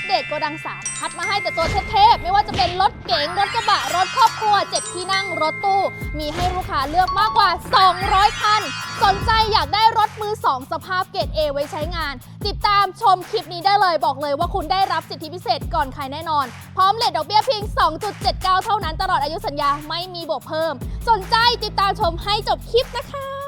ปเดตโกดัง 3 คัดมาให้แต่ตัวเทพๆไม่ว่าจะเป็นรถเก๋งรถกระบะ รถครอบครัว 7 ที่นั่งรถตู้ มีให้ลูกค้าเลือกมากกว่า 200 คัน สนใจอยากได้รถมือ 2 สภาพเกรด A ไว้ใช้งาน ติดตามชมคลิปนี้ได้เลยบอกเลยว่าคุณได้รับสิทธิพิเศษก่อนใครแน่นอน พร้อมเลทดอกเบี้ยเพียง 2.79 เท่านั้นตลอดอายุสัญญาไม่มีบวกเพิ่ม สนใจติดตามชมให้จบคลิปนะคะ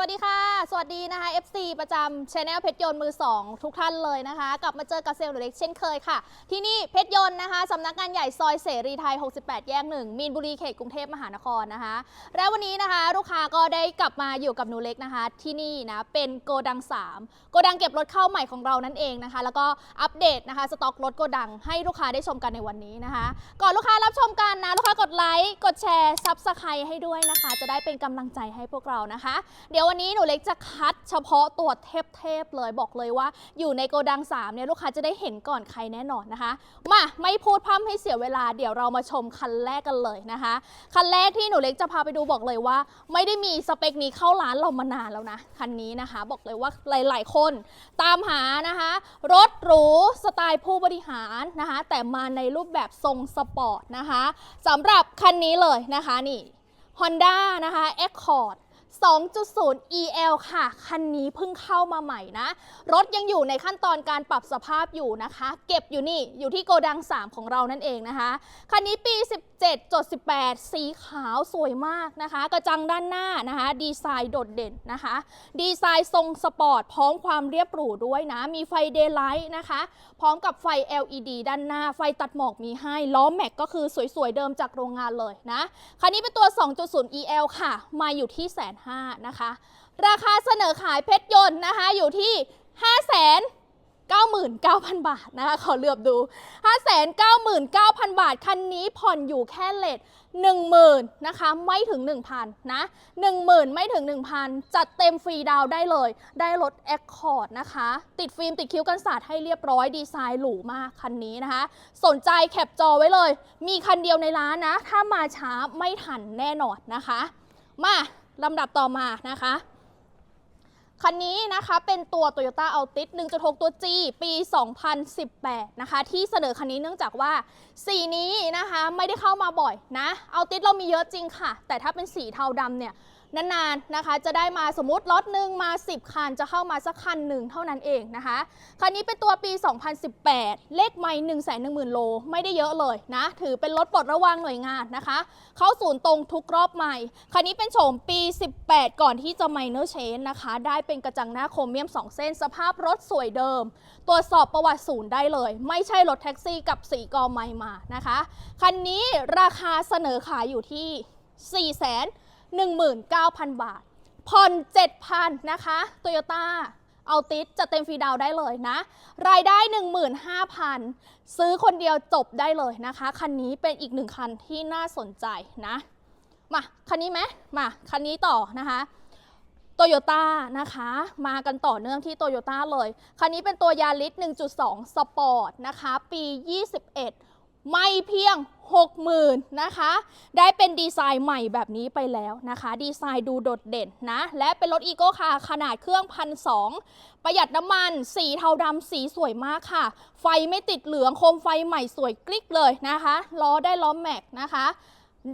วัสดีค่ะ สวัสดีนะคะ FC ประจำช anel เพชรยนต์มือ 2 ทุกท่านเลยนะคะ กลับมาเจอกับเซลล์หนูเล็กเช่นเคยค่ะ ที่นี่เพชรยนต์นะคะสำนักงานใหญ่ซอยเสรีไทย 68 แยก 1 มีนบุรีเขตกรุงเทพมหานครนะคะ และวันนี้นะคะ ลูกค้าก็ได้กลับมาอยู่กับหนูเล็กนะคะ ที่นี่นะเป็นโกดัง 3 โกดังเก็บรถเข้าใหม่ของเรานั่นเองนะคะ แล้วก็อัปเดตนะคะสต็อกรถโกดังให้ลูกค้าได้ชมกันในวันนี้นะคะ ก่อนลูกค้ารับชมกันนะลูกค้ากดไลค์กดแชร์ซับสไครต์ให้ด้วยนะคะ จะได้เป็นกำลังใจให้พวกเรานะคะ เดี๋ยววันนี้หนูเล็กจะคัดเฉพาะตัวเทพๆเลยบอกเลยว่า อยู่ในโกดัง3เนี่ยลูกค้าจะได้เห็นก่อนใครแน่นอนนะคะ มาไม่พูดพร่ำให้เสียเวลาเดี๋ยวเรามาชมคันแรกกันเลยนะคะ คันแรกที่หนูเล็กจะพาไปดูบอกเลยว่า ไม่ได้มีสเปคนี้เข้าร้านเรามานานแล้วนะคันนี้นะคะ บอกเลยว่าหลาย ๆ คนตามหานะคะ รถหรูสไตล์ผู้บริหารนะคะ แต่มาในรูปแบบทรงสปอร์ตนะคะสำหรับคันนี้เลยนะคะนี่ Honda นะคะ Accord 2.0 EL ค่ะ คันนี้เพิ่งเข้ามาใหม่นะ รถยังอยู่ในขั้นตอนการปรับสภาพอยู่นะคะ เก็บอยู่นี่ อยู่ที่โกดัง 3 ของเรานั่นเองนะคะ คันนี้ปี 17.18 สีขาวสวยมากนะคะ กระจังด้านหน้านะคะ ดีไซน์โดดเด่นนะคะ ดีไซน์ทรงสปอร์ต พร้อมความเรียบหรูด้วยนะ มีไฟเดย์ไลท์นะคะ พร้อมกับไฟ LED ด้านหน้า ไฟตัดหมอกมีให้ ล้อแม็กก็คือสวยๆ เดิมจากโรงงานเลยนะ คันนี้เป็นตัว 2.0 EL ค่ะ มาอยู่ที่แสนห้านะคะ ราคาเสนอขายเพชรยนต์นะคะอยู่ที่5 9 9 0 0 0 บาทนะคะ ขอเลือบดู 599,000 บาท คันนี้ผ่อนอยู่แค่เลท10,000นะคะ ไม่ถึง 1,000 นะ 10,000 ไม่ถึง 1,000 จัดเต็มฟรีดาวได้เลย ได้รถ Accord นะคะ ติดฟิล์มติดคิ้วกันศาสตร์ให้เรียบร้อย ดีไซน์หรูมากคันนี้นะคะ สนใจแคปจอไว้เลย มีคันเดียวในร้านนะ ถ้ามาช้าไม่ทันแน่นอนนะคะ มา ลำดับต่อมานะคะ คันนี้นะคะเป็นตัว Toyota Altis 1.6 ตัว G ปี 2018 นะคะ ที่เสนอคันนี้เนื่องจากว่า สีนี้นะคะไม่ได้เข้ามาบ่อยนะ Altis เรามีเยอะจริงค่ะ แต่ถ้าเป็นสีเทาดำเนี่ย นานๆนะคะ จะได้มาสมมติล็อตหนึ่งมา 10 คันจะเข้ามาสักคันหนึ่งเท่านั้นเองนะคะ คันนี้เป็นตัวปี 2018 เลขไม่1 1 0 0 0 0 โล ไม่ได้เยอะเลยนะ ถือเป็นรถปลดระวางหน่วยงานนะคะ เข้าศูนย์ตรงทุกรอบใหม่ คันนี้เป็นโฉมปี 18 ก่อนที่จะไมเนอร์เชนนะคะ ได้เป็นกระจังหน้าโครเมียม 2 เส้น สภาพรถสวยเดิม ตรวจสอบประวัติศูนย์ได้เลย ไม่ใช่รถแท็กซี่กับสีกอไมมานะคะ คันนี้ราคาเสนอขายอยู่ที่ 4 0 0 0 0 19,000 บาท ผ่อน 7,000 นะคะโตโยต้าเอาติสจะเต็มฟรีดาวได้เลยนะ รายได้ 15,000 ซื้อคนเดียวจบได้เลยนะคะ คันนี้เป็นอีกหนึ่งคันที่น่าสนใจนะ มาคันนี้ไหมมาคันนี้ต่อนะคะโตโยต้านะคะ มากันต่อเนื่องที่โตโยต้าเลย คันนี้เป็นตัวยาริส1.2 สปอร์ตนะคะ ปี 21 ไม่เพียง 60,000นะคะ ได้เป็นดีไซน์ใหม่แบบนี้ไปแล้วนะคะ ดีไซน์ดูโดดเด่นนะ และเป็นรถอีโก้คาขนาดเครื่องพันสประหยัดน้ำมัน สีเทาดำสีสวยมากค่ะ ไฟไม่ติดเหลือง โคมไฟใหม่สวยกลิกเลยนะคะ ล้อได้ล้อแม็กนะคะ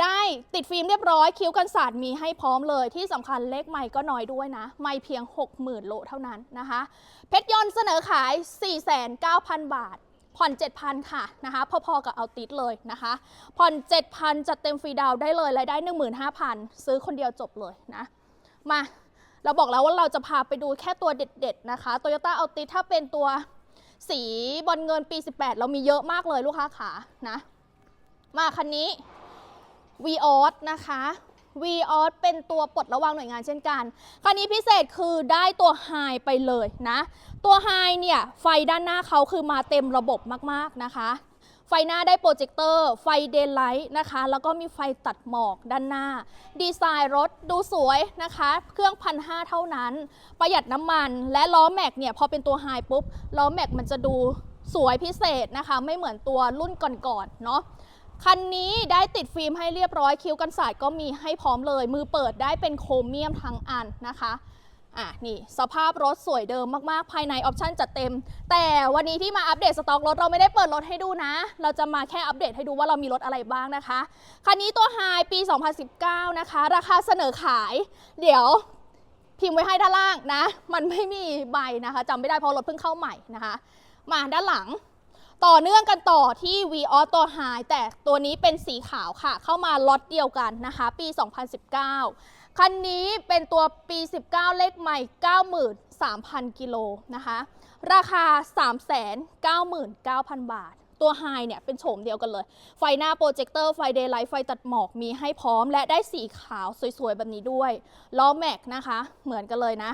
ได้ติดฟิล์มเรียบร้อยคิ้วกันศาสตร์มีให้พร้อมเลยที่สำคัญเลขไม่ก็น้อยด้วยนะ ไม่เพียง 60,000 โลเท่านั้นนะคะ เพชรยนต์เสนอขาย 49,000 บาท ผ่อน 7,000 ค่ะนะคะ พอๆกับเอาติดเลยนะคะ ผ่อน 7,000 จัดเต็มฟรีดาวได้เลยรายได้ 15,000 ซื้อคนเดียวจบเลยนะ มาเราบอกแล้วว่าเราจะพาไปดูแค่ตัวเด็ด ๆ นะคะ Toyota Altis ถ้าเป็นตัวสีบอลเงินปี 18 เรามีเยอะมากเลยลูกค้าขานะ มาคันนี้ v ีออสนะคะ v ีออสเป็นตัวปลดระวางหน่วยงานเช่นกัน คันนี้พิเศษคือได้ตัวไฮไปเลยนะ ตัวไฮเนี่ย ไฟด้านหน้าเขาคือมาเต็มระบบมากๆนะคะ ไฟหน้าได้โปรเจคเตอร์ ไฟเดย์ไลท์นะคะ แล้วก็มีไฟตัดหมอกด้านหน้า ดีไซน์รถดูสวยนะคะ เครื่องพันห้าเท่านั้น ประหยัดน้ำมัน และล้อแม็กเนี่ย พอเป็นตัวไฮปุ๊บ ล้อแม็กมันจะดูสวยพิเศษนะคะ ไม่เหมือนตัวรุ่นก่อนๆเนาะ คันนี้ได้ติดฟิล์มให้เรียบร้อยคิ้วกันสาดก็มีให้พร้อมเลย มือเปิดได้เป็นโครเมียมทั้งอันนะคะอะนี่สภาพรถสวยเดิมมากๆ ภายในออปชั่นจัดเต็ม แต่วันนี้ที่มาอัปเดตสต็อกรถเราไม่ได้เปิดรถให้ดูนะ เราจะมาแค่อัปเดตให้ดูว่าเรามีรถอะไรบ้างนะคะ คันนี้ตัวไฮปี 2019 นะคะ ราคาเสนอขาย เดี๋ยวพิมพ์ไว้ให้ด้านล่างนะ มันไม่มีใบนะคะจำไม่ได้เพราะรถเพิ่งเข้าใหม่นะคะ มาด้านหลัง ต่อเนื่องกันต่อที่ v ีออตัวไฮแต่ตัวนี้เป็นสีขาวค่ะ เข้ามาล็อตเดียวกันนะคะ ปี 2019 คันนี้เป็นตัวปี 19 เลขใหม่ 93,000 กิโลนะคะ ราคา 399,000 บาท ตัวไฮเนี่ยเป็นโฉมเดียวกันเลย ไฟหน้าโปรเจคเตอร์ ไฟเดย์ไลท์ ไฟตัดหมอกมีให้พร้อม และได้สีขาวสวยๆ แบบนี้ด้วย ล้อแม็กนะคะ เหมือนกันเลยนะ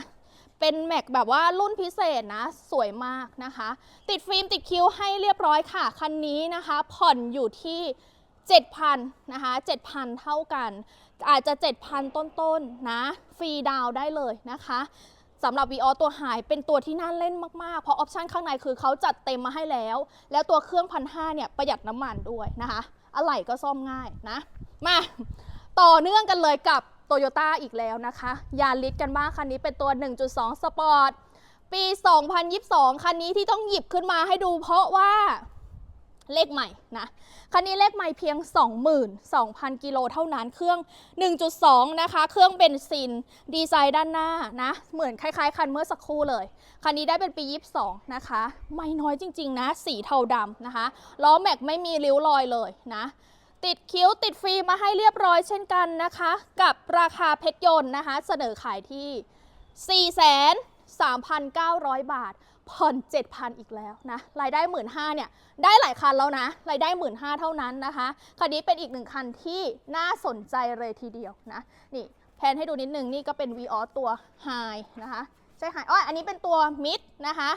เป็นแม็กแบบว่ารุ่นพิเศษนะ สวยมากนะคะ ติดฟิล์มติดคิ้วให้เรียบร้อยค่ะ คันนี้นะคะ ผ่อนอยู่ที่ 7,000นะคะ7,000 เท่ากัน อาจจะ 7,000 ต้นๆนะฟรีดาวได้เลยนะคะสำหรับ v ีออตัวหายเป็นตัวที่น่าเล่นมาก ๆ เพราะออปชันข้างในคือเขาจัดเต็มมาให้แล้ว แล้วตัวเครื่องพันห้าเนี่ยประหยัดน้ำมันด้วยนะคะ อะไหล่ก็ซ่อมง่ายนะ มา ต่อเนื่องกันเลยกับ โตโยต้าอีกแล้วนะคะยาริสกันบ้างคันนี้เป็นตัว 1.2 สปอร์ต ปี 2022 คันนี้ที่ต้องหยิบขึ้นมาให้ดูเพราะว่าเลขใหม่นะ คันนี้เลขใหม่เพียง 22,000 กิโลเท่านั้น เครื่อง 1.2 นะคะ เครื่องเบนซิน ดีไซน์ด้านหน้านะ เหมือนคล้ายๆ คันเมื่อสักครู่เลย คันนี้ได้เป็นปี 22 นะคะ ไม่น้อยจริง ๆ นะ สีเทาดำนะคะ ล้อแม็กไม่มีริ้วรอยเลยนะ ติดคิ้วติดฟิล์มมาให้เรียบร้อยเช่นกันนะคะ กับราคาเพชรยนต์นะคะ เสนอขายที่ 4,3,900 บาท ผ่อน 7,000 อีกแล้วนะ รายได้ 1 5ื่นเนี่ย ได้หลายคันแล้วนะ รายได้ 1 5ื่นเท่านั้นนะคะ คันนี้เป็นอีกหนึ่งคันที่น่าสนใจเลยทีเดียวนะ นี่แพนให้ดูนิดนึง นี่ก็เป็น v ีออตัว High นะคะ ใช่ High อ้ออันนี้เป็นตัว Mid นะคะ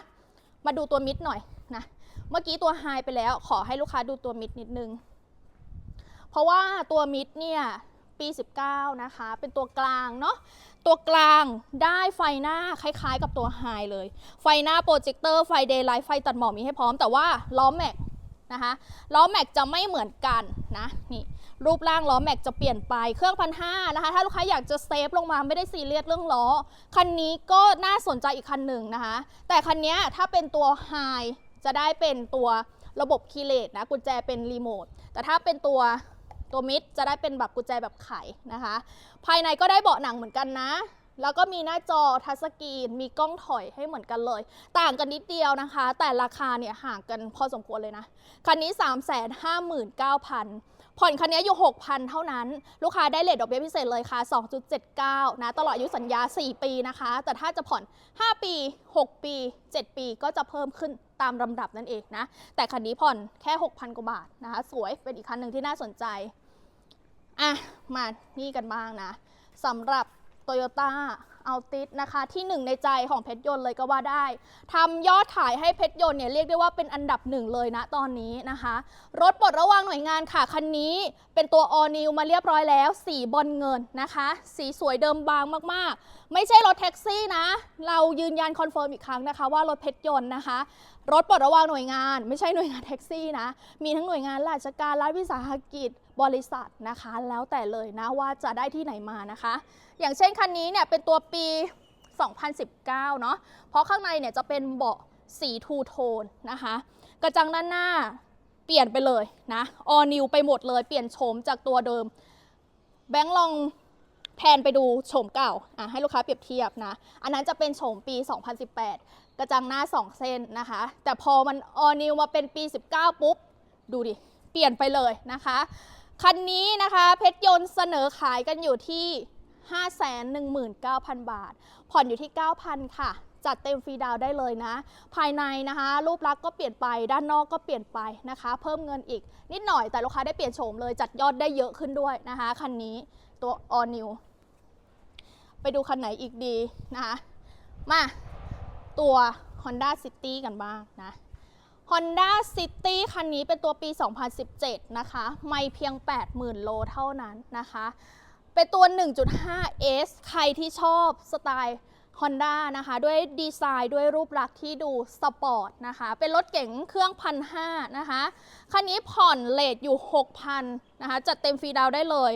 มาดูตัว Mid หน่อยนะ เมื่อกี้ตัว High ไปแล้ว ขอให้ลูกค้าดูตัว Mid นิดนึง เพราะว่าตัวมิดเนี่ยปี 19 นะคะ เป็นตัวกลางเนาะตัวกลางได้ไฟหน้าคล้ายๆ กับตัวไฮเลย ไฟหน้าโปรเจคเตอร์ไฟเดย์ไลท์ไฟตัดหมอกมีให้พร้อมแต่ว่าล้อแม็กนะคะล้อแม็กจะไม่เหมือนกันนะนี่รูปร่างล้อแม็กจะเปลี่ยนไปเครื่องพันห้านะคะ ถ้าลูกค้าอยากจะเซฟลงมาไม่ได้ซีเรียสเรื่องล้อ คันนี้ก็น่าสนใจอีกคันหนึ่งนะคะ แต่คันนี้ถ้าเป็นตัวไฮจะได้เป็นตัวระบบคีเลสนะกุญแจเป็นรีโมทแต่ถ้าเป็นตัว ตัวมิดจะได้เป็นแบบกุญแจแบบไขนะคะ ภายในก็ได้เบาะหนังเหมือนกันนะ แล้วก็มีหน้าจอทัชสกรีน มีกล้องถอยให้เหมือนกันเลย ต่างกันนิดเดียวนะคะ แต่ราคาเนี่ยห่างกันพอสมควรเลยนะ คันนี้ 359,000ผ่อนคันนี้อยู่ 6,000 เท่านั้น ลูกค้าได้เลทดอกเบี้ยพิเศษเลยค่ะ 2.79 นะ ตลอดอายุสัญญา 4 ปีนะคะ แต่ถ้าจะผ่อน 5 ปี 6 ปี 7 ปีก็จะเพิ่มขึ้นตามลำดับนั่นเองนะ แต่คันนี้ผ่อนแค่ 6,000 กว่าบาทนะคะ สวย เป็นอีกคันหนึ่งที่น่าสนใจ อะ มานี่กันบ้างนะสำหรับ Toyota a l t i s นะคะ ที่หนึ่งในใจของเพชรยนต์เลยก็ว่าได้ทำยอดขายให้เพชรยนต์เนี่ยเรียกได้ว่าเป็นอันดับหนึ่งเลยนะตอนนี้นะคะ รถปลดระวางหน่วยงานค่ะ คันนี้เป็นตัว all new มาเรียบร้อยแล้ว สีบอลเงินนะคะ สีสวยเดิมบางมากๆ ไม่ใช่รถแท็กซี่นะ เรายืนยันคอนเฟิร์มอีกครั้งนะคะ ว่ารถเพชรยนต์นะคะ รถปลดระวางหน่วยงาน ไม่ใช่หน่วยงานแท็กซี่นะ มีทั้งหน่วยงานราชการรัฐวิสาหกิจ บริษัทนะคะ แล้วแต่เลยนะว่าจะได้ที่ไหนมานะคะ อย่างเช่นคันนี้เนี่ยเป็นตัวปี 2019 เนาะเพราะข้างในเนี่ยจะเป็นเบาะสีทูโทนนะคะ กระจังด้านหน้าเปลี่ยนไปเลยนะออนิวไปหมดเลย เปลี่ยนโฉมจากตัวเดิม แบงค์ลองแพนไปดูโฉมเก่าอะให้ลูกค้าเปรียบเทียบนะ อันนั้นจะเป็นโฉมปี 2018 กระจังหน้า 2 เส้นนะคะ แต่พอมันออนิวมาเป็นปี 19 ปุ๊บ ดูดิ เปลี่ยนไปเลยนะคะ คันนี้นะคะเพชรยนต์เสนอขายกันอยู่ที่ 519,000 บาท ผ่อนอยู่ที่ 9,000 ค่ะ จัดเต็มฟรีดาวได้เลยนะ ภายในนะคะ รูปลักษณ์ก็เปลี่ยนไปด้านนอกก็เปลี่ยนไปนะคะ เพิ่มเงินอีกนิดหน่อยแต่ลูกค้าได้เปลี่ยนโฉมเลยจัดยอดได้เยอะขึ้นด้วยนะคะคันนี้ตัว all new ไปดูคันไหนอีกดีนะคะมาตัว Honda City กันบ้างนะ Honda City คันนี้เป็นตัวปี 2017 นะคะ ไม่เพียง 80,000 โลเท่านั้นนะคะ เป็นตัว 1.5S ใครที่ชอบสไตล์ Honda นะคะ ด้วยดีไซน์ด้วยรูปลักษณ์ที่ดูสปอร์ตนะคะ เป็นรถเก๋งเครื่องพันห้านะคะ คันนี้ผ่อนเลทอยู่ 6,000 นะคะ จัดเต็มฟรีดาวได้เลย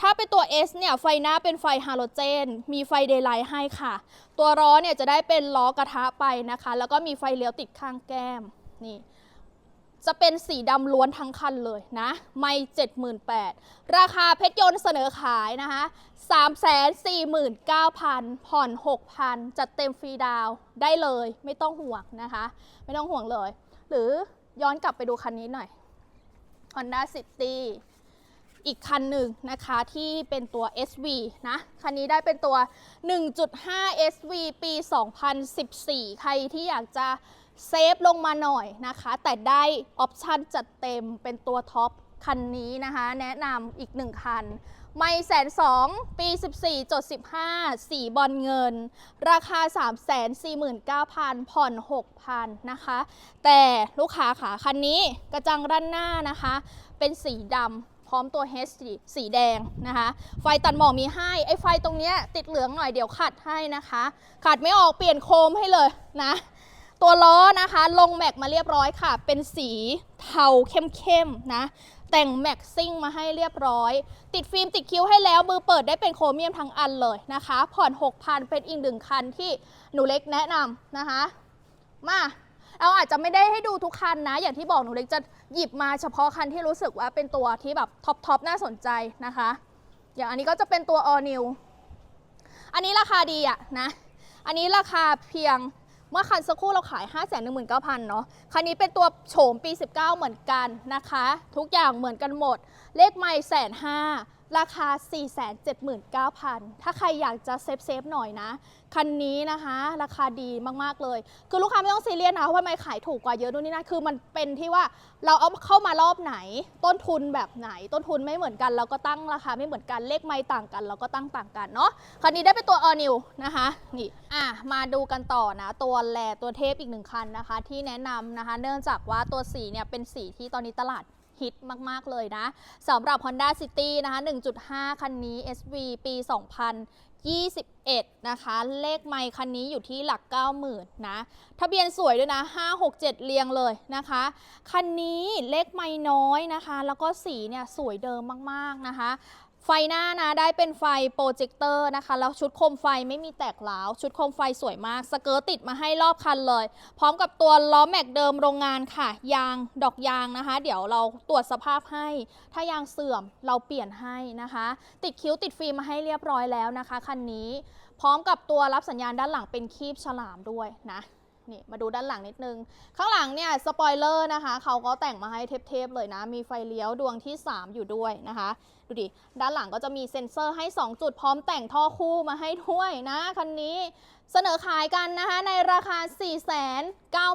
ถ้าเป็นตัว S เนี่ย ไฟหน้าเป็นไฟฮาโลเจน มีไฟเดย์ไลท์ให้ค่ะ ตัวล้อเนี่ยจะได้เป็นล้อกระทะไปนะคะ แล้วก็มีไฟเลี้ยวติดข้างแก้ม นี่จะเป็นสีดำล้วนทั้งคันเลยนะ ไม่ 78,000 ราคาเพชรยนต์เสนอขายนะคะ 349,000 ผ่อน 6,000 จัดเต็มฟรีดาวได้เลยไม่ต้องห่วงนะคะ ไม่ต้องห่วงเลย หรือย้อนกลับไปดูคันนี้หน่อย Honda City อีกคันหนึ่งนะคะที่เป็นตัว SV นะ คันนี้ได้เป็นตัว 1.5 SV ปี 2014 ใครที่อยากจะเซฟลงมาหน่อยนะคะ แต่ได้ออปชันจัดเต็มเป็นตัวท็อปคันนี้นะคะ แนะนำอีกหนึ่งคัน ไม่แสนสองปี 14จด15 สีบอลเงิน ราคา 3 4 9 0 0 0 ผ่อน 6,000 นะคะ แต่ลูกค้าขาคันนี้กระจังด้านหน้านะคะ เป็นสีดำ ร้อมตัว H สีสีแดงนะคะ ไฟตัดหมอกมีให้ ไอ้ไฟตรงเนี้ยติดเหลืองหน่อยเดี๋ยวขัดให้นะคะ ขัดไม่ออกเปลี่ยนโคมให้เลยนะ ตัวล้อนะคะ ลงแม็กมาเรียบร้อยค่ะ เป็นสีเทาเข้มๆนะ แต่งแม็กซิ่งมาให้เรียบร้อย ติดฟิล์มติดคิ้วให้แล้วมือเปิดได้เป็นโครเมียมทั้งอันเลยนะคะ ผ่อน 6,000 เป็นอีกหนึ่งคันที่หนูเล็กแนะนำนะคะ มา เราอาจจะไม่ได้ให้ดูทุกคันนะ อย่างที่บอกหนูเล็กจะหยิบมาเฉพาะคันที่รู้สึกว่าเป็นตัวที่แบบท็อปทอปน่าสนใจนะคะ อย่างอันนี้ก็จะเป็นตัว all new อันนี้ราคาดีอะนะ อันนี้ราคาเพียงเมื่อคันสักครู่เราขาย 5 1 9 0 0 0 เนาะ คันนี้เป็นตัวโฉมปี 19 เหมือนกันนะคะ ทุกอย่างเหมือนกันหมด เลขไม่แสนห้า ราคา 479,000 ถ้าใครอยากจะเซฟเซฟหน่อยนะ คันนี้นะคะ ราคาดีมากๆเลย คือลูกค้าไม่ต้องซีเรียสนะว่าไม่ขายถูกกว่าเยอะนู่นนี่นั่นคือมันเป็นที่ว่าเราเอาเข้ามารอบไหน ต้นทุนแบบไหน ต้นทุนไม่เหมือนกัน เราก็ตั้งราคาไม่เหมือนกันเลขไม่ต่างกัน เราก็ตั้งต่างกันเนาะคันนี้ได้เป็นตัว all new นะคะนี่อะมาดูกันต่อนะตัวแลตัวเทพอีกหนึ่งคันนะคะ ที่แนะนำนะคะ เนื่องจากว่าตัวสีเนี่ยเป็นสีที่ตอนนี้ตลาด ฮิตมาก ๆ เลยนะสำหรับ Honda City นะคะ 1.5 คันนี้ SV ปี 2021 นะคะ เลขไมค์คันนี้อยู่ที่หลัก 90,000 นะ ทะเบียนสวยด้วยนะ 567 เรียงเลยนะคะ คันนี้เลขไม่น้อยนะคะ แล้วก็สีเนี่ยสวยเดิมมาก ๆ นะคะ ไฟหน้านะได้เป็นไฟโปรเจคเตอร์นะคะ แล้วชุดโคมไฟไม่มีแตกหลาวชุดโคมไฟสวยมาก สเกิร์ตติดมาให้รอบคันเลย พร้อมกับตัวล้อแม็กเดิมโรงงานค่ะ ยางดอกยางนะคะ เดี๋ยวเราตรวจสภาพให้ ถ้ายางเสื่อมเราเปลี่ยนให้นะคะ ติดคิ้วติดฟิล์มมาให้เรียบร้อยแล้วนะคะคันนี้ พร้อมกับตัวรับสัญญาณด้านหลังเป็นคีบฉลามด้วยนะ นี่มาดูด้านหลังนิดนึง ข้างหลังเนี่ยสปอยเลอร์นะคะ เขาก็แต่งมาให้เทปๆเลยนะ มีไฟเลี้ยวดวงที่ 3 อยู่ด้วยนะคะ ดูดิ ด้านหลังก็จะมีเซ็นเซอร์ให้ 2 จุดพร้อมแต่งท่อคู่มาให้ด้วยนะคันนี้ เสนอขายกันนะคะในราคา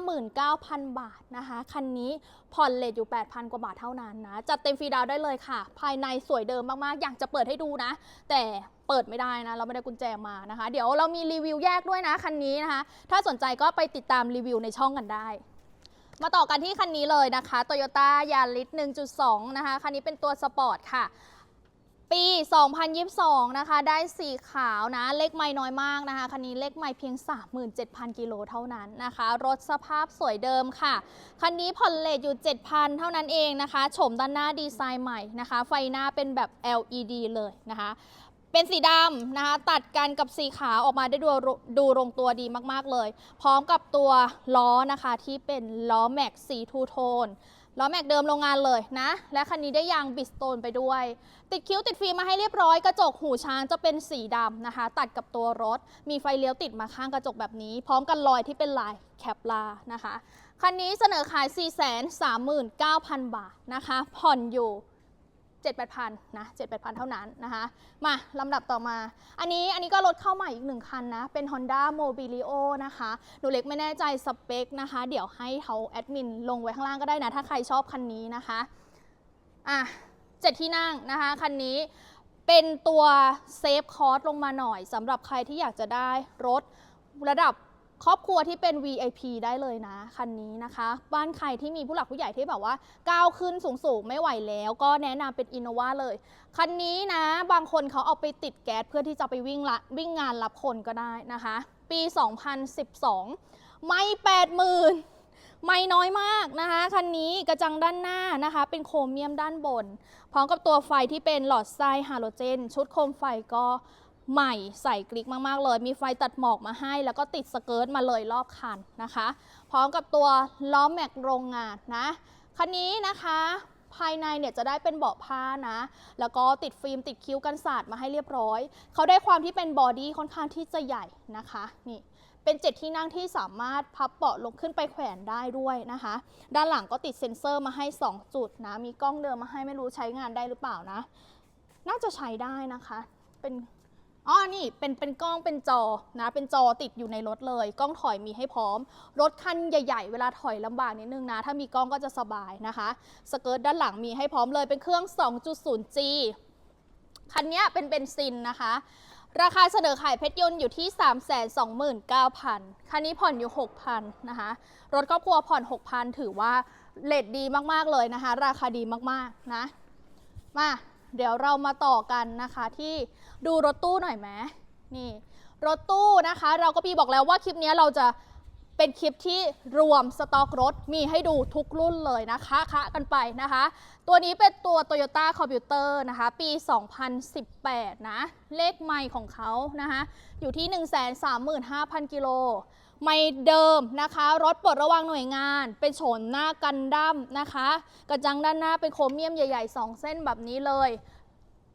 499,000 บาทนะคะ คันนี้ผ่อนเลทอยู่ 8,000 กว่าบาทเท่านั้นนะ จัดเต็มฟรีดาวได้เลยค่ะ ภายในสวยเดิมมาก ๆ อยากจะเปิดให้ดูนะ แต่เปิดไม่ได้นะ เราไม่ได้กุญแจมานะคะ เดี๋ยวเรามีรีวิวแยกด้วยนะ คันนี้นะคะ ถ้าสนใจก็ไปติดตามรีวิวในช่องกันได้ มาต่อกันที่คันนี้เลยนะคะ Toyota Yaris 1.2 นะคะ คันนี้เป็นตัวสปอร์ตค่ะ ปี 2022 นะคะ ได้สีขาวนะ เลขไม่น้อยมากนะคะ คันนี้เลขไม่เพียง 37,000 กิโลเท่านั้นนะคะ รถสภาพสวยเดิมค่ะ คันนี้ผ่อนเลทอยู่ 7,000 เท่านั้นเองนะคะ โฉมด้านหน้าดีไซน์ใหม่นะคะ ไฟหน้าเป็นแบบ LED เลยนะคะ เป็นสีดำนะคะ ตัดกันกับสีขาวออกมาได้ดูดูลงตัวดีมากๆเลย พร้อมกับตัวล้อนะคะที่เป็นล้อแม็กสีทูโทน ล้อแม็กเดิมโรงงานเลยนะ และคันนี้ได้ยางบิสโตนไปด้วย ติดคิ้วติดฟิล์มมาให้เรียบร้อย กระจกหูช้างจะเป็นสีดำนะคะ ตัดกับตัวรถ มีไฟเลี้ยวติดมาข้างกระจกแบบนี้ พร้อมกันรอยที่เป็นลายแคปลานะคะ คันนี้เสนอขาย 439,000 บาทนะคะ ผ่อนอยู่ 7 8 0 0 0นะ7 8 0 0 เท่านั้นนะคะมาลำดับต่อมา อันนี้อันนี้ก็รถเข้าใหม่อีกหนึ่งคันนะ เป็น Honda Mobilio นะคะ หนูเล็กไม่แน่ใจสเปคนะคะ เดี๋ยวให้เขาแอดมินลงไว้ข้างล่างก็ได้นะ ถ้าใครชอบคันนี้นะคะอะเจ็ดที่นั่งนะคะ คันนี้เป็นตัวเซฟคอร์สลงมาหน่อยสำหรับใครที่อยากจะได้รถระดับ ครอบครัวที่เป็น VIP ได้เลยนะ คันนี้นะคะ บ้านใครที่มีผู้หลักผู้ใหญ่ที่แบบว่าก้าวขึ้นสูงๆไม่ไหวแล้ว ก็แนะนำเป็นอินโนวาเลย คันนี้นะ บางคนเขาเอาไปติดแก๊สเพื่อที่จะไปวิ่งละวิ่งงานรับคนก็ได้นะคะ ปี 2012 ไม่ 80,000ไม่น้อยมากนะคะ คันนี้กระจังด้านหน้านะคะ เป็นโครเมียมด้านบน พร้อมกับตัวไฟที่เป็นหลอดไส้ฮาโลเจน ชุดโคมไฟก็ ใหม่ใส่กลิกมากๆเลย มีไฟตัดหมอกมาให้ แล้วก็ติดสเกิร์ตมาเลยรอบคันนะคะ พร้อมกับตัวล้อแม็กโรงงานนะ คันนี้นะคะภายในเนี่ยจะได้เป็นเบาะผ้านะ แล้วก็ติดฟิล์มติดคิ้วกันสาดมาให้เรียบร้อย เขาได้ความที่เป็นบอดี้ค่อนข้างที่จะใหญ่นะคะ นี่เป็นเจ็ดที่นั่งที่สามารถพับเบาะลงขึ้นไปแขวนได้ด้วยนะคะ ด้านหลังก็ติดเซ็นเซอร์มาให้ 2 จุดนะ มีกล้องเดินมาให้ไม่รู้ใช้งานได้หรือเปล่านะ น่าจะใช้ได้นะคะ เป็น อ๋อนี่เป็นเป็นกล้องเป็นจอนะ เป็นจอติดอยู่ในรถเลย กล้องถอยมีให้พร้อม รถคันใหญ่ ๆ เวลาถอยลำบากนิดนึงนะ ถ้ามีกล้องก็จะสบายนะคะ สเกิร์ตด้านหลังมีให้พร้อมเลยเป็นเครื่อง 2.0G คันนี้เป็นเบนซินนะคะ ราคาเสนอขายเพชรยนต์อยู่ที่ 329,000 คันนี้ผ่อนอยู่ 6,000 นะคะ รถครอบครัวผ่อน 6,000 ถือว่าเลทดีมาก ๆ เลยนะคะ ราคาดีมาก ๆ นะ มา เดี๋ยวเรามาต่อกันนะคะที่ดูรถตู้หน่อยไหมนี่รถตู้นะคะ เราก็ปีบอกแล้วว่าคลิปนี้เราจะเป็นคลิปที่รวมสต็อกรถมีให้ดูทุกรุ่นเลยนะคะคะกันไปนะคะ ตัวนี้เป็นตัว Toyota Computer นะคะ ปี 2018 นะ เลขไมล์ของเขานะคะ อยู่ที่ 135,000 กิโล ไม่เดิมนะคะ รถปลดระวางหน่วยงาน เป็นโฉนหน้ากันดั้มนะคะ กระจังด้านหน้าเป็นโครเมียมใหญ่ๆ 2 เส้นแบบนี้เลย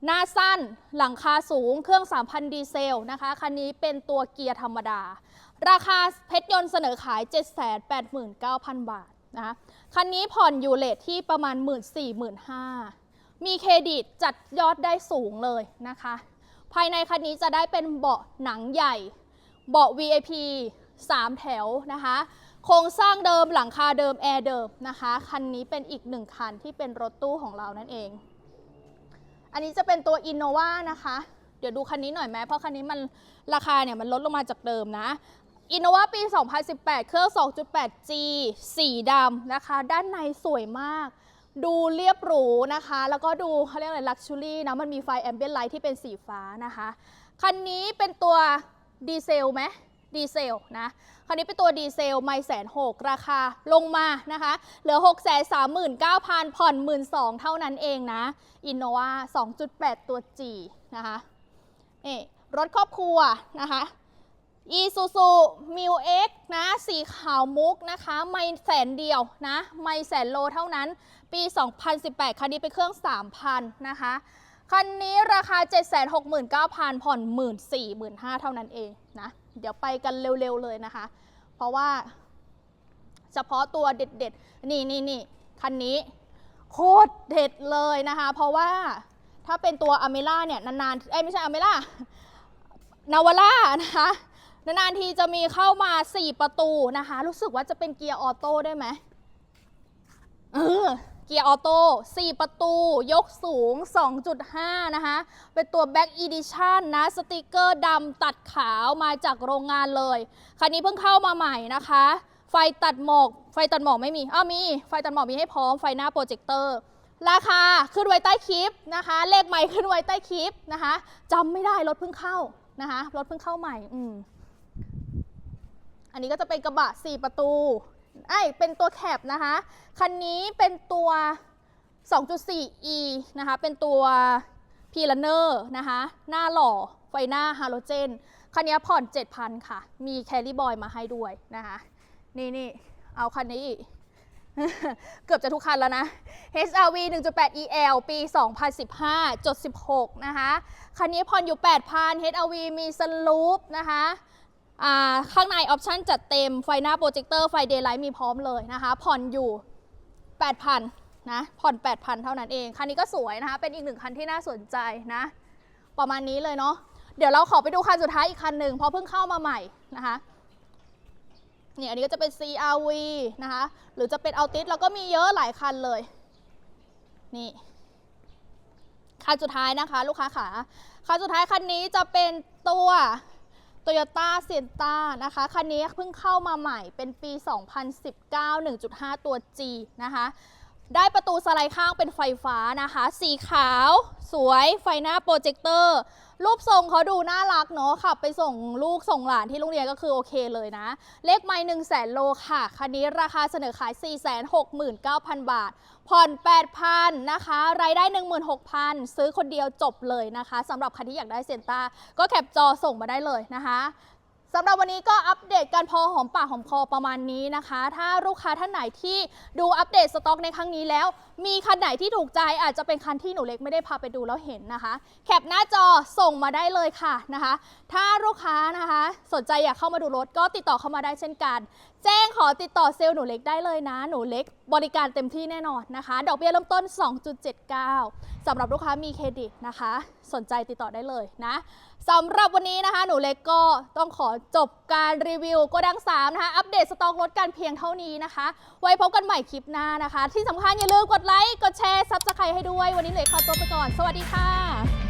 หน้าสั้นหลังคาสูงเครื่อง 3,000 ดีเซลนะคะ คันนี้เป็นตัวเกียร์ธรรมดา ราคาเพชรยนต์เสนอขาย 789,000 บาทนะคะคันนี้ผ่อนอยู่เลทที่ประมาณ 1 4 0 0 0 0มีเครดิตจัดยอดได้สูงเลยนะคะ ภายในคันนี้จะได้เป็นเบาะหนังใหญ่ เบาะ VIP 3 แถวนะคะ โครงสร้างเดิมหลังคาเดิม แอร์เดิมนะคะ คันนี้เป็นอีกหนึ่งคันที่เป็นรถตู้ของเรานั่นเอง อันนี้จะเป็นตัว Innova นะคะ เดี๋ยวดูคันนี้หน่อยไหมเพราะคันนี้มันราคาเนี่ยมันลดลงมาจากเดิมนะ Innova ปี 2018 เครื่อง 2.8G สีดำนะคะ ด้านในสวยมาก ดูเรียบหรูนะคะ แล้วก็ดูเขาเรียกอะไรลักชัวรี่นะ มันมีไฟแอมเบียนไลท์ที่เป็นสีฟ้านะคะ คันนี้เป็นตัวดีเซลไหม ดีเซลนะคันนี้เป็นตัวดีเซลไม่แสนหกราคาลงมานะคะ เหลือ 6 3 9 0 0 0 ผ่อน 1 2 0 0 0 เท่านั้นเองนะ Innova 2.8 ตัว G นะคะนี่รถครอบครัวนะคะ Isuzu m i l X นะ สีขาวมุกนะคะ ไม่แสนเดียวนะ ไม่แสนโลเท่านั้น ปี 2018 คันนี้เป็นเครื่อง 3,000 นะคะ คันนี้ราคา 769,000 ผ่อน 14,500เท่านั้นเองนะ เดี๋ยวไปกันเร็วๆเลยนะคะ เพราะว่าเฉพาะตัวเด็ดๆ นี่นี่นี่คันนี้โคตรเด็ดเลยนะคะ เพราะว่าถ้าเป็นตัวอเมล่าเนี่ยนานๆ เอ้ยไม่ใช่อเมล่านาวาร่านะคะ นานๆทีจะมีเข้ามา 4 ประตูนะคะ รู้สึกว่าจะเป็นเกียร์ออโต้ได้ไหมเออ เกียร์ออโต้4ประตู ยกสูง 2.5 นะคะ เป็นตัว Back Edition นะ สติกเกอร์ดำตัดขาวมาจากโรงงานเลย คันนี้เพิ่งเข้ามาใหม่นะคะ ไฟตัดหมอก ไฟตัดหมอกไม่มี อ้าวมี ไฟตัดหมอกมีให้พร้อม ไฟหน้าโปรเจคเตอร์ ราคาขึ้นไว้ใต้คลิปนะคะ เลขใหม่ขึ้นไว้ใต้คลิปนะคะจำไม่ได้รถเพิ่งเข้านะคะ รถเพิ่งเข้าใหม่ อืมอันนี้ก็จะเป็นกระบะ 4 ประตู ไอ้ยเป็นตัวแคปนะคะ คันนี้เป็นตัว 2.4e นะคะ เป็นตัวพีลเนอร์นะคะ หน้าหล่อ ไฟหน้าฮาโลเจน คันนี้ผ่อน 7,000 ค่ะ มีแคลรี่บอยมาให้ด้วยนะคะ นี่นี่เอาคันนี้อีกเกือบจะทุกคันแล้วนะ HRV 1.8 EL ปี 2015 จด 16 นะคะ คันนี้ผ่อนอยู่ 8,000 HRV มีสลูปนะคะ ข้างในออปชันจัดเต็มไฟหน้าโปรเจคเตอร์ไฟเดย์ไลท์มีพร้อมเลยนะคะ ผ่อนอยู่ 8,000นะผ่อน 8,000 เท่านั้นเอง คันนี้ก็สวยนะคะ เป็นอีกหนึ่งคันที่น่าสนใจนะ ประมาณนี้เลยเนาะเดี๋ยวเราขอไปดูคันสุดท้ายอีกคันหนึ่งเพราะเพิ่งเข้ามาใหม่นะคะนี่อันนี้ก็จะเป็น CRV นะคะ หรือจะเป็น Altis แล้วก็มีเยอะหลายคันเลย นี่ คันสุดท้ายนะคะ ลูกค้าขาคันสุดท้ายคันนี้จะเป็นตัว Toyota s i e n t a นะคะ คันนี้เพิ่งเข้ามาใหม่เป็นปี 2019 1.5 ตัว G นะคะ ได้ประตูสไลด์ข้างเป็นไฟฟ้านะคะ สีขาว สวยไฟหน้าโปรเจคเตอร์ รูปทรงเขาดูน่ารักเนาะขับไปส่งลูกส่งหลานที่โรงเรียนก็คือโอเคเลยนะ เลขไม่1 0 0 0 0แสนโลค่ะ คันนี้ราคาเสนอขาย 469,000 บาท ผ่อน 8,000 นะคะ รายได้ 16,000 ซื้อคนเดียวจบเลยนะคะสำหรับใครที่อยากได้เซนต้าก็แคปจอส่งมาได้เลยนะคะ สำหรับวันนี้ก็อัปเดตกันพอหอมปากหอมคอประมาณนี้นะคะ ถ้าลูกค้าท่านไหนที่ดูอัปเดตสต็อกในครั้งนี้แล้ว มีคันไหนที่ถูกใจอาจจะเป็นคันที่หนูเล็กไม่ได้พาไปดูแล้วเห็นนะคะ แคปหน้าจอส่งมาได้เลยค่ะนะคะ ถ้าลูกค้านะคะ สนใจอยากเข้ามาดูรถก็ติดต่อเข้ามาได้เช่นกัน แจ้งขอติดต่อเซลล์หนูเล็กได้เลยนะ หนูเล็กบริการเต็มที่แน่นอนนะคะ ดอกเบี้ยเริ่มต้น 2.79สำหรับลูกค้ามีเครดิตนะคะ สนใจติดต่อได้เลยนะสำหรับวันนี้นะคะ หนูเล็กก็ต้องขอจบการรีวิวโกดัง3นะคะ อัปเดตสต็อกรถกันเพียงเท่านี้นะคะ ไว้พบกันใหม่คลิปหน้านะคะ ที่สำคัญอย่าลืมกดไลค์ กดแชร์ซับสไครต์ให้ด้วย วันนี้หนูเล็กขอตัวไปก่อน สวัสดีค่ะ